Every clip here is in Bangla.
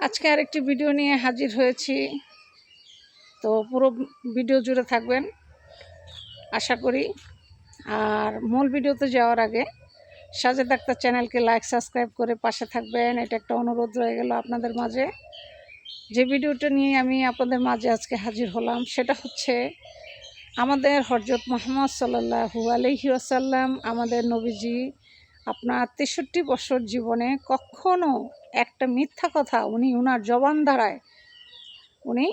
আজকে আরেকটি ভিডিও নিয়ে হাজির হয়েছি। তো পুরো ভিডিও জুড়ে থাকবেন, আশা করি। আর মূল ভিডিওতে যাওয়ার আগে সাজেদ আক্তার চ্যানেলকে লাইক সাবস্ক্রাইব করে পাশে থাকবেন। এটা একটা অনুরোধ রয়ে গেল আপনাদের মাঝে। যে ভিডিওটা নিয়ে আমি আপনাদের মাঝে আজকে হাজির হলাম, সেটা হচ্ছে আমাদের হরজত মোহাম্মদ সাল্লাহু আলহি আসাল্লাম আমাদের নবীজি আপনার তেষট্টি বছর জীবনে কখনো একটা মিথ্যা কথা উনি ওনার জবান দ্বারায় উনি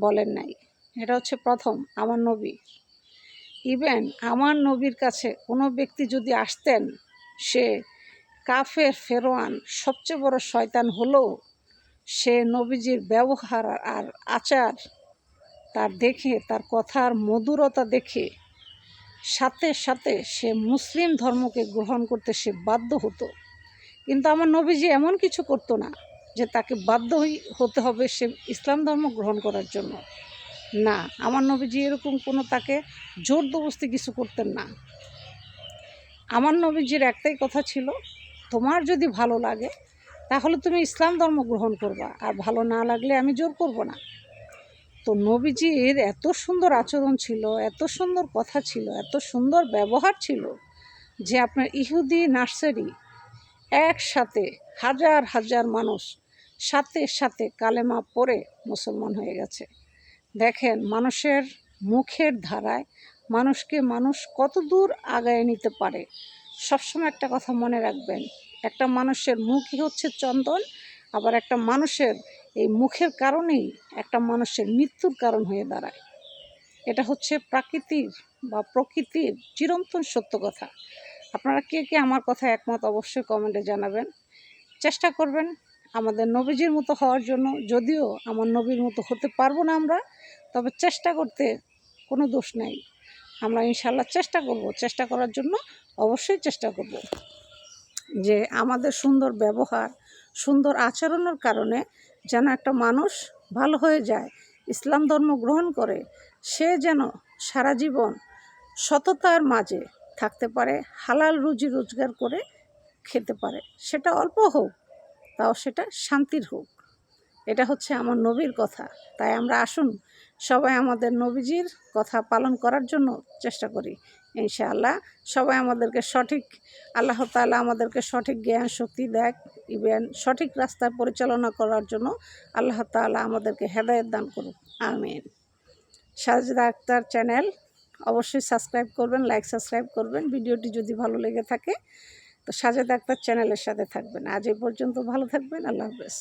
বলেন নাই। এটা হচ্ছে প্রথম, আমার নবী। ইভেন আমার নবীর কাছে কোনো ব্যক্তি যদি আসতেন, সে কাফের ফেরোয়ান, সবচেয়ে বড় শয়তান হলেও সে নবীজির ব্যবহার আর আচার তার দেখে, তার কথার মধুরতা দেখে সাথে সাথে সে মুসলিম ধর্মকে গ্রহণ করতে সে বাধ্য হতো। কিন্তু আমার নবীজি এমন কিছু করতো না যে তাকে বাধ্য হতে হবে সে ইসলাম ধর্ম গ্রহণ করার জন্য। না, আমার নবীজি এরকম কোনো তাকে জোর দবস্তি কিছু করতেন না। আমার নবীজির একটাই কথা ছিল, তোমার যদি ভালো লাগে, তাহলে তুমি ইসলাম ধর্ম গ্রহণ করবা, আর ভালো না লাগলে আমি জোর করব না। তো নবীজির এত সুন্দর আচরণ ছিল, এত সুন্দর কথা ছিল, এত সুন্দর ব্যবহার ছিল যে আপনার ইহুদি নার্সারি একসাথে হাজার হাজার মানুষ সাথে সাথে কালেমা পড়ে মুসলমান হয়ে গেছে। দেখেন মানুষের মুখের ধারায় মানুষকে মানুষ কত দূর আগায় নিতে পারে। সবসময় একটা কথা মনে রাখবেন, একটা মানুষের মুখই হচ্ছে চন্দন, আবার একটা মানুষের এই মুখের কারণেই একটা মানুষের মৃত্যুর কারণ হয়ে দাঁড়ায়। এটা হচ্ছে প্রাকৃতির বা প্রকৃতির চিরন্তন সত্য কথা। আপনারা কে কে আমার কথা একমত অবশ্যই কমেন্টে জানাবেন। চেষ্টা করবেন আমাদের নবীজির মতো হওয়ার জন্য। যদিও আমার নবীর মতো হতে পারব না আমরা, তবে চেষ্টা করতে কোনো দোষ নাই। আমরা ইনশাল্লাহ চেষ্টা করব। চেষ্টা করার জন্য অবশ্যই চেষ্টা করব। যে আমাদের সুন্দর ব্যবহার, সুন্দর আচরণের কারণে যেন একটা মানুষ ভালো হয়ে যায়, ইসলাম ধর্ম গ্রহণ করে, সে যেন সারা জীবন সততার মাঝে থাকতে পারে, হালাল রুজি রোজগার করে খেতে পারে। সেটা অল্প হোক, তাও সেটা শান্তির হোক। এটা হচ্ছে আমার নবীর কথা। তাই আমরা আসুন সবাই আমাদের নবীজির কথা পালন করার জন্য চেষ্টা করি, ইনশাআল্লাহ। সবাই আমাদেরকে সঠিক, আল্লাহ তালা আমাদেরকে সঠিক জ্ঞান, শক্তি দেখ ইভেন সঠিক রাস্তায় পরিচালনা করার জন্য আল্লাহ তালা আমাদেরকে হেদায়ত দান করুক। আমিন। সাজদা আক্তার চ্যানেল অবশ্যই সাবস্ক্রাইব করবেন, লাইক, সাবস্ক্রাইব করবেন। ভিডিওটি যদি ভালো লেগে থাকে, তো সাজেদ আক্তার চ্যানেলের সাথে থাকবেন। আজ এই পর্যন্ত ভালো থাকবেন, আল্লাহ হাফেজ।